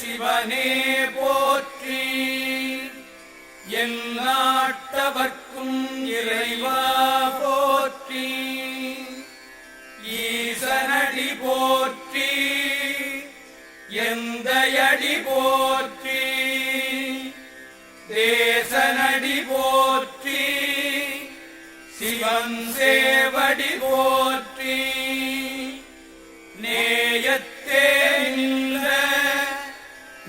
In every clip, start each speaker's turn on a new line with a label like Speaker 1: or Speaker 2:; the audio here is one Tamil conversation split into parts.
Speaker 1: சிவனே போற்றி. எல்லாட்டவர்க்கும் இறைவா போற்றி. ஈசனடி போற்றி. எந்தையடி போற்றி. தேசனடி போற்றி. சிவன் சேவடி போற்றி.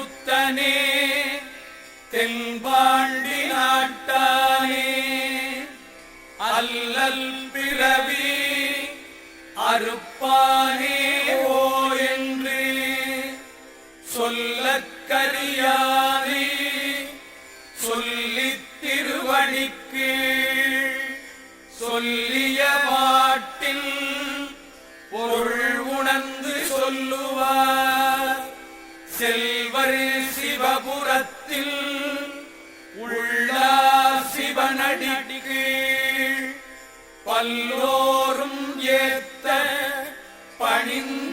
Speaker 1: கூத்தனே தென்பாண்டி நாட்டானே அல்லல் பிறவி அறுப்பானே ஓ என்று சொல்லக்கரியானே சொல்லி திருவடிக்கு சொல்லிய பாட்டில் பொருள் உணர்ந்து சொல்லுவார். செல்ல செல்வர் சிவபுரத்தில் உள்ள சிவனடிக்கு பல்லோரும் ஏத்த பணிந்த